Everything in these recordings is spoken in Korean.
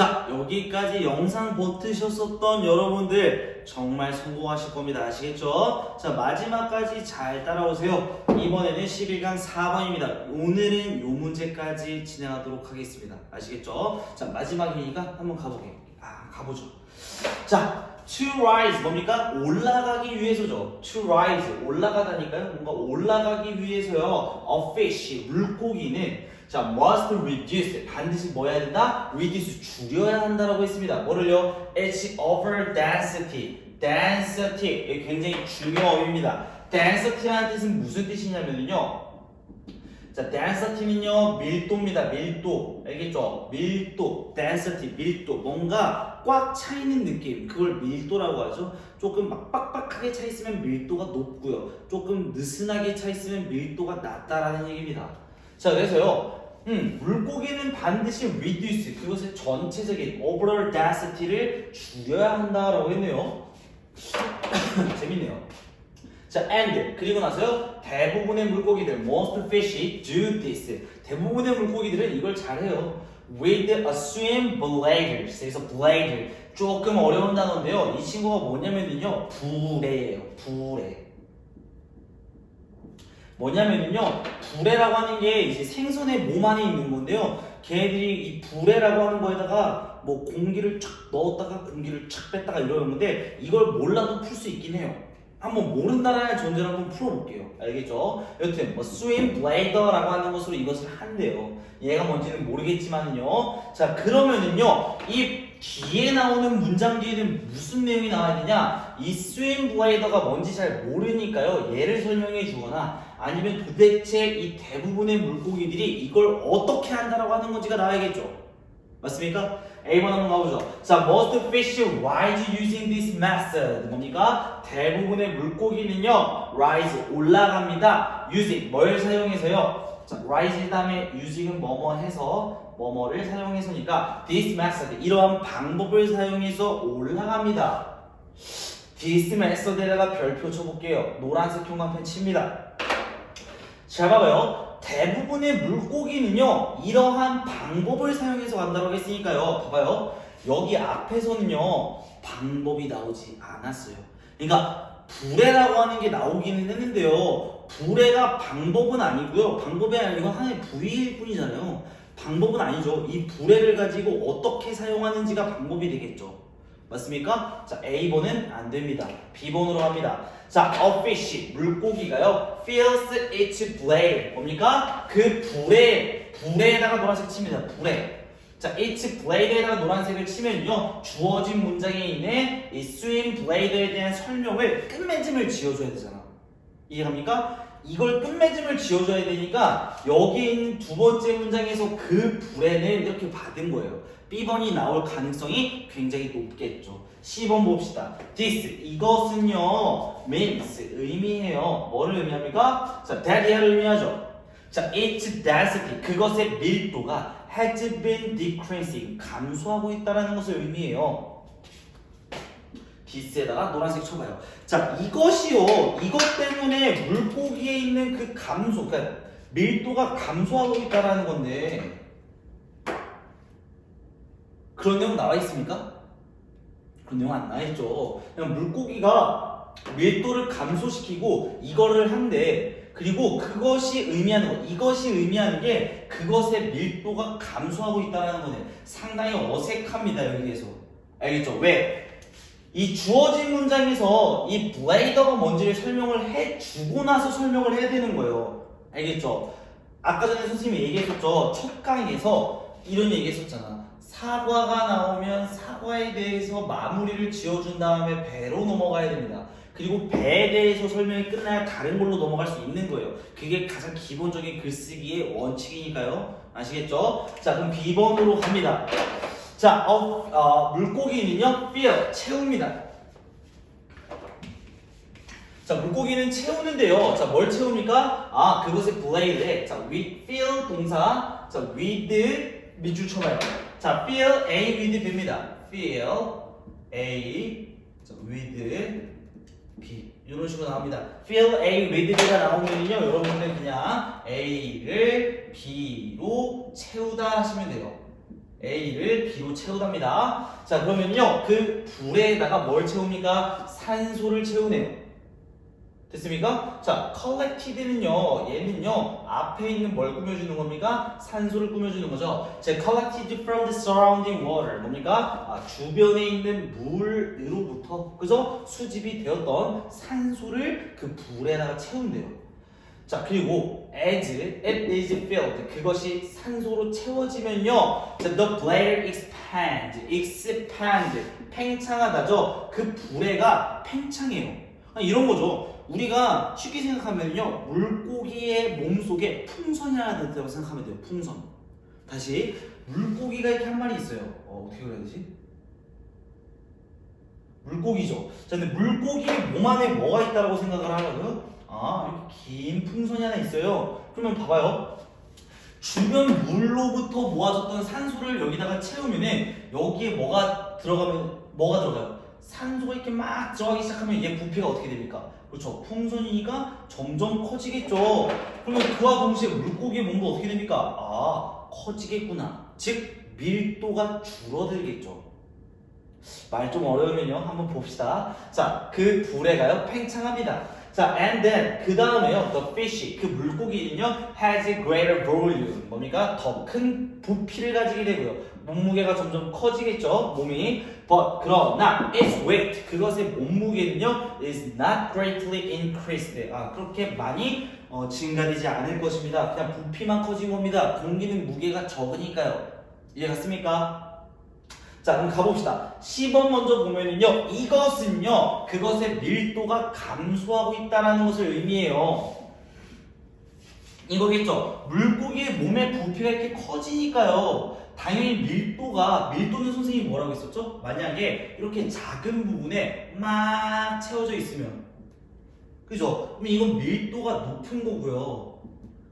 자, 여기까지 영상 버티셨었던 여러분들 정말 성공하실 겁니다. 아시겠죠? 자, 마지막까지 잘 따라오세요. 이번에는 11강 4번입니다. 오늘은 요 문제까지 진행하도록 하겠습니다. 아시겠죠? 자, 마지막이니까 한번 가보게. 아, 가보죠. 자, to rise 뭡니까? 올라가기 위해서죠. to rise 올라가다니까요. 뭔가 올라가기 위해서요. a fish 물고기는 자 must reduce 반드시 뭐 해야 된다? reduce 줄여야 한다라고 했습니다. 뭐를요? its over density. density 굉장히 중요어입니다. density라는 뜻은 무슨 뜻이냐면요. 자, density는요 밀도입니다. 밀도 알겠죠? 밀도, density, 밀도 뭔가 꽉 차 있는 느낌 그걸 밀도라고 하죠. 조금 막 빡빡하게 차 있으면 밀도가 높고요. 조금 느슨하게 차 있으면 밀도가 낮다라는 얘기입니다. 자, 그래서요. 음, 물고기는 반드시 reduce 그것의 전체적인 overall density를 줄여야 한다라고 했네요. 재밌네요. 자, and 그리고 나서요 대부분의 물고기들 most fish do this. 대부분의 물고기들은 이걸 잘해요. With a swim bladder. 그래서 bladder. 조금 어려운 단어인데요. 이 친구가 뭐냐면요 불에예요. 불에. 뭐냐면요 불에라고 하는 게 이제 생선의 몸 안에 있는 건데요. 걔네들이 이 불에라고 하는 거에다가 뭐 공기를 쫙 넣었다가 공기를 쫙 뺐다가 이러는 건데 이걸 몰라도 풀 수 있긴 해요 한번 모른다라는 존재를 한번 풀어볼게요. 알겠죠? 여튼 뭐 swim blader라고 하는 것으로 이것을 한대요. 얘가 뭔지는 모르겠지만요. 자 그러면은요 이 뒤에 나오는 문장 뒤에는 무슨 내용이 나와야 되냐? 이 swim blader가 뭔지 잘 모르니까요. 얘를 설명해 주거나 아니면 도대체 이 대부분의 물고기들이 이걸 어떻게 한다라고 하는 건지가 나와야겠죠. 맞습니까? A번 한번 가보죠. 자, most fish rise using this method. 뭡니까? 대부분의 물고기는요, rise 올라갑니다. using 뭘 사용해서요? 자, rise 다음에 using은 뭐뭐 해서 뭐뭐를 사용해서니까 this method 이러한 방법을 사용해서 올라갑니다. this method에다가 별표 쳐볼게요. 노란색 형광펜 칩니다. 잘 봐봐요. 대부분의 물고기는요 이러한 방법을 사용해서 간다고 했으니까요. 봐봐요. 여기 앞에서는요 방법이 나오지 않았어요. 그러니까 불에라고 하는 게 나오기는 했는데요. 불에가 방법은 아니고요. 방법이 아니고 하나의 부위일 뿐이잖아요. 방법은 아니죠. 이 불에를 가지고 어떻게 사용하는지가 방법이 되겠죠 맞습니까? 자, A번은 안 됩니다. B번으로 갑니다. 자, a fish, 물고기가요. feels its blade. 뭡니까? 그 불에, 불에다가 노란색 칩니다. 불에. 자, its blade에다가 노란색을 치면요. 주어진 문장에 있는 이 swim blade에 대한 설명을 끝맺음을 지어줘야 되잖아. 이해갑니까? 이걸 끝맺음을 지어줘야 되니까 여기 있는 두 번째 문장에서 그 불에는 이렇게 받은 거예요. B번이 나올 가능성이 굉장히 높겠죠. C번 봅시다. This 이것은요 means 의미해요. 뭐를 의미합니까? 자, that이야를 의미하죠. 자, its density 그것의 밀도가 has been decreasing 감소하고 있다라는 것을 의미해요. 디스에다가 노란색 쳐봐요. 자, 이것이요. 이것 때문에 물고기에 있는 그 감소, 그러니까 밀도가 감소하고 있다라는 건데 그런 내용 나와 있습니까? 그런 내용 안 나와 있죠. 그냥 물고기가 밀도를 감소시키고 이거를 한데 그리고 그것이 의미하는 것, 이것이 의미하는 게 그것의 밀도가 감소하고 있다는 거네. 상당히 어색합니다 여기에서. 알겠죠? 왜? 이 주어진 문장에서 이 블레이더가 뭔지를 설명을 해주고 나서 설명을 해야 되는 거예요. 알겠죠? 아까 전에 선생님이 얘기했었죠. 첫 강의에서 이런 얘기 했었잖아. 사과가 나오면 사과에 대해서 마무리를 지어준 다음에 배로 넘어가야 됩니다. 그리고 배에 대해서 설명이 끝나야 다른 걸로 넘어갈 수 있는 거예요. 그게 가장 기본적인 글쓰기의 원칙이니까요. 아시겠죠? 자, 그럼 B번으로 갑니다. 자, 어, 어, 물고기는요, fill, 채웁니다. 자, 물고기는 채우는데요. 자, 뭘 채웁니까? 아, 그것의 blade에, 자, with fill 동사, 자, with, 밑줄 쳐봐요. 자, fill A with B입니다. fill A, 자, with B. 이런 식으로 나옵니다. fill A with B가 나오면요, 여러분들 그냥 A를 B로 채우다 하시면 돼요. A를 B로 채우답니다. 자, 그러면요. 그 불에다가 뭘 채웁니까? 산소를 채우네요. 됐습니까? 자, collected는요, 얘는요, 앞에 있는 뭘 꾸며주는 겁니까? 산소를 꾸며주는 거죠. 자, collected from the surrounding water. 뭡니까? 아, 주변에 있는 물으로부터, 그죠? 수집이 되었던 산소를 그 불에다가 채운대요. 자, 그리고 as it is filled. 그것이 산소로 채워지면요. 자, the bladder expand. expand. 팽창하다죠. 그 불에가 팽창해요. 이런 거죠. 우리가 쉽게 생각하면요. 물고기의 몸속에 풍선이 하나 있다고 생각하면 돼요. 풍선. 다시 물고기가 이렇게 한 마리 있어요. 어, 어떻게 그래야 되지? 물고기죠. 자, 근데 물고기의 몸 안에 뭐가 있다고 생각을 하라고요? 아, 이렇게 긴 풍선이 하나 있어요. 그러면 봐봐요. 주변 물로부터 모아졌던 산소를 여기다가 채우면은 여기에 뭐가 들어가면 뭐가 들어가요? 산소가 이렇게 막 들어가기 시작하면 얘 부피가 어떻게 됩니까? 그렇죠. 풍선이니까 점점 커지겠죠. 그러면 그와 동시에 물고기의 몸도 어떻게 됩니까? 아, 커지겠구나. 즉 밀도가 줄어들겠죠. 말 좀 어려우면요. 한번 봅시다. 자, 그 불에가요 팽창합니다. 자, and then 그 다음에요. The fish 그 물고기는요 has a greater volume 뭡니까? 더 큰 부피를 가지게 되고요. 몸무게가 점점 커지겠죠. 몸이. But 그러나 its weight 그것의 몸무게는요 is not greatly increased. 아 그렇게 많이 어, 증가되지 않을 것입니다. 그냥 부피만 커진 겁니다. 공기는 무게가 적으니까요. 이해 갔습니까? 자, 그럼 가봅시다. 10번 먼저 보면은요, 이것은요, 그것의 밀도가 감소하고 있다는 것을 의미해요. 이거겠죠? 물고기의 몸의 부피가 이렇게 커지니까요. 당연히 밀도가, 밀도는 선생님이 뭐라고 했었죠? 만약에 이렇게 작은 부분에 막 채워져 있으면. 그죠? 그럼 이건 밀도가 높은 거고요.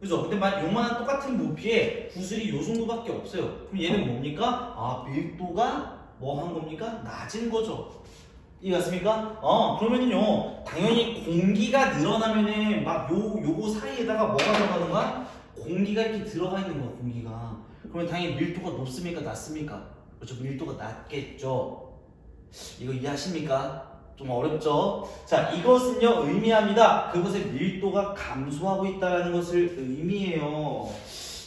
그죠? 근데 만 요만한 똑같은 부피에 구슬이 요 정도밖에 없어요. 그럼 얘는 뭡니까? 아 밀도가 뭐 한 겁니까? 낮은 거죠. 이해갔습니까? 어 그러면은요 당연히 공기가 늘어나면은 막 요 요거 사이에다가 뭐가 들어가는가? 공기가 이렇게 들어가 있는 거야 공기가. 그러면 당연히 밀도가 높습니까? 낮습니까? 그렇죠 밀도가 낮겠죠. 이거 이해하십니까? 좀 어렵죠? 자, 이것은요, 의미합니다. 그것의 밀도가 감소하고 있다는 것을 의미해요.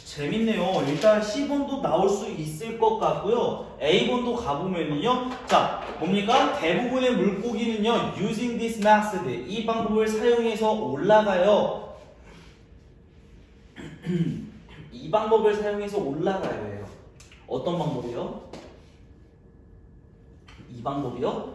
재밌네요. 일단 C번도 나올 수 있을 것 같고요. A번도 가보면은요. 자, 뭡니까? 대부분의 물고기는요, using this method. 이 방법을 사용해서 올라가요. 이 방법을 사용해서 올라가요. 어떤 방법이요? 이 방법이요?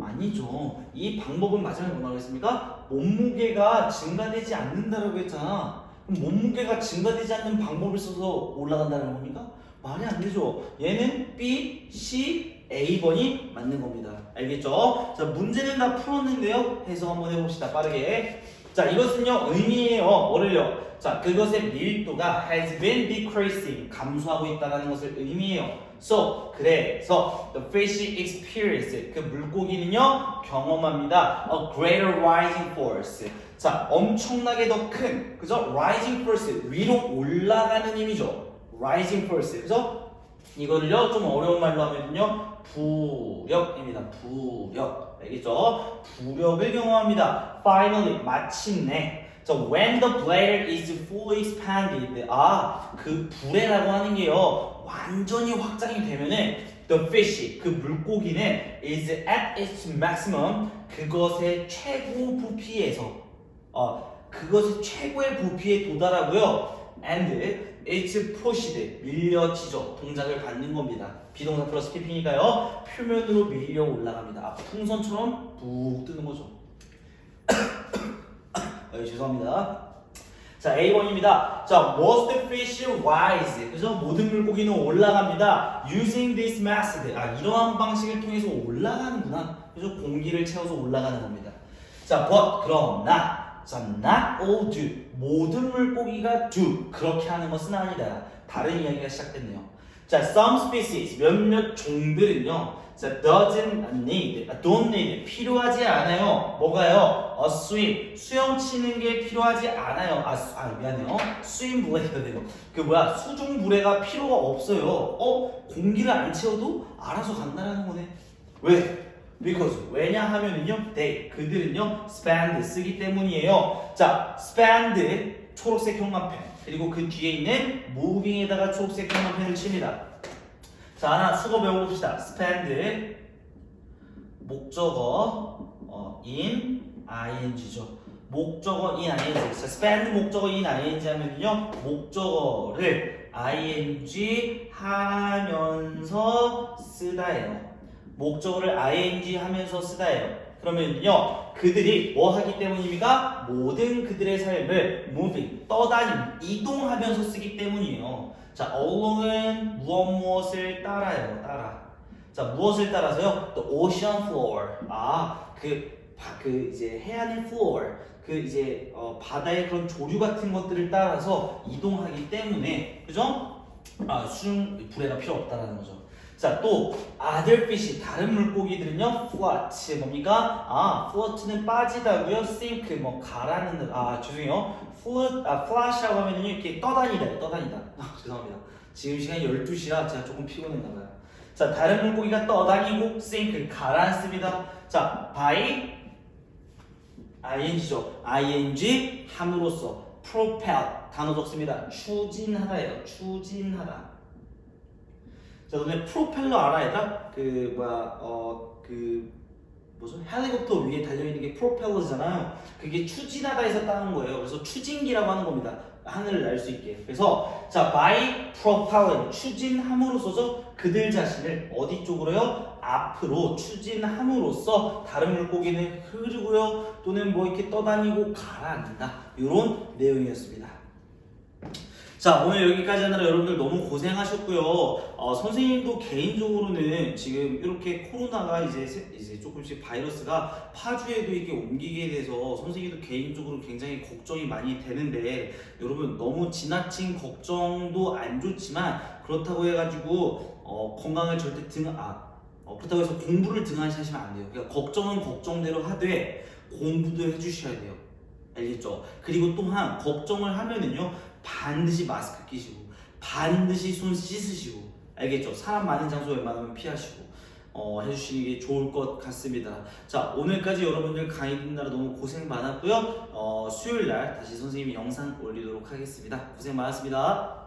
아니죠. 이 방법은 마지막에 뭐라고 했습니까? 몸무게가 증가되지 않는다라고 했잖아. 그럼 몸무게가 증가되지 않는 방법을 써서 올라간다는 겁니까? 말이 안 되죠. 얘는 B, C, A번이 맞는 겁니다. 알겠죠? 자, 문제는 다 풀었는데요. 해석 한번 해봅시다. 빠르게. 자, 이것은요, 의미예요. 뭐를요? 자, 그것의 밀도가 has been decreasing. 감소하고 있다는 것을 의미해요. So, 그래서 the fish experience 그 물고기는요 경험합니다. A greater rising force. 자, 엄청나게 더 큰, 그죠? Rising force 위로 올라가는 힘이죠. Rising force, 그죠? 이거를요 좀 어려운 말로 하면요 부력입니다. 부력, 알겠죠? 부력을 경험합니다. Finally, 마침내. 자, when the bladder is fully expanded, 아, 그 불에라고 하는 게요, 완전히 확장이 되면은 the fish, 그 물고기는 is at its maximum, 그것의 최고 부피에서, 어, 그것의 최고의 부피에 도달하고요, and it's pushed, 밀려지죠. 동작을 받는 겁니다. 비동사 플러스 PP니까요, 표면으로 밀려 올라갑니다. 아, 풍선처럼 북 뜨는 거죠. 어, 죄송합니다. 자, A번입니다. 자, was the fish rise? 그죠? 모든 물고기는 올라갑니다. Using this method. 아, 이러한 방식을 통해서 올라가는구나. 그죠? 공기를 채워서 올라가는 겁니다. 자, but, 그러나. 자, not all do. 모든 물고기가 do. 그렇게 하는 것은 아니다. 다른 이야기가 시작됐네요. 자, some species, 몇몇 종들은요. 자, doesn't need, 아, don't need, 필요하지 않아요. 뭐가요? a swim, 수영 치는 게 필요하지 않아요. 아, 수- 아 미안해요. 스윙 부레가 돼요. 그 뭐야, 수중 부레가 필요가 없어요. 어, 공기를 안 채워도 알아서 간다라는 거네. 왜? Because 왜냐 하면은요, they 그들은요 spend 쓰기 때문이에요. 자, spend 초록색 형광펜 그리고 그 뒤에 있는 moving에다가 초록색 형광펜을 칩니다. 자 하나 수거 배워봅시다. spend 목적어 어, in ing죠. 목적어 in ing. 자, spend 목적어 in ing 하면요 목적어를 ing 하면서 쓰다예요. 목적어를 ing 하면서 쓰다예요. 그러면요 그들이 뭐 하기 때문입니까? 모든 그들의 삶을 moving 떠다니 이동하면서 쓰기 때문이에요. 자 along은 무엇 무엇을 따라요 따라. 자 무엇을 따라서요? The ocean floor 아그 그 이제 해안의 floor 그 이제 어, 바다의 그런 조류 같은 것들을 따라서 이동하기 때문에 그죠? 아 수중 불에가 필요 없다는 거죠. 자, 또 fish 다른 물고기들은요. float 뭡니까? 아, float는 빠지다고요. sink 뭐 가라는 아, 죄송해요. float 아, flash라고 하면은요. 이렇게 떠다니다요. 떠다니다. 아, 죄송합니다. 지금 시간이 12시라 제가 조금 피곤했나 봐요. 자, 다른 물고기가 떠다니고 sink 가라앉습니다. 자, by ing죠. ing 함으로써 propel 단어 적습니다. 추진하다예요. 추진하다. 자, 너네 프로펠러 알아, 얘들아? 그 뭐야, 어, 그 뭐죠? 헬리콥터 위에 달려 있는 게 프로펠러잖아요. 그게 추진하다에서 따는 거예요. 그래서 추진기라고 하는 겁니다. 하늘을 날 수 있게. 그래서 자, by propelling 추진함으로써죠. 그들 자신을 어디 쪽으로요? 앞으로 추진함으로써 다른 물고기는 흐르고요. 또는 뭐 이렇게 떠다니고 가라앉는다. 이런 내용이었습니다. 자 오늘 여기까지 하느라 여러분들 너무 고생하셨고요. 어, 선생님도 개인적으로는 지금 이렇게 코로나가 이제 세- 이제 조금씩 바이러스가 파주에도 이렇게 옮기게 돼서 선생님도 개인적으로 굉장히 걱정이 많이 되는데 여러분 너무 지나친 걱정도 안 좋지만 그렇다고 해가지고 어, 건강을 절대 등아 어, 그렇다고 해서 공부를 등한시하시면 안 돼요. 그러니까 걱정은 걱정대로 하되 공부도 해주셔야 돼요. 알겠죠? 그리고 또한 걱정을 하면은요 반드시 마스크 끼시고 반드시 손 씻으시고 알겠죠? 사람 많은 장소 웬만하면 피하시고 어, 해주시는 게 좋을 것 같습니다. 자 오늘까지 여러분들 강의 듣느라 너무 고생 많았고요. 어, 수요일 날 다시 선생님이 영상 올리도록 하겠습니다. 고생 많았습니다.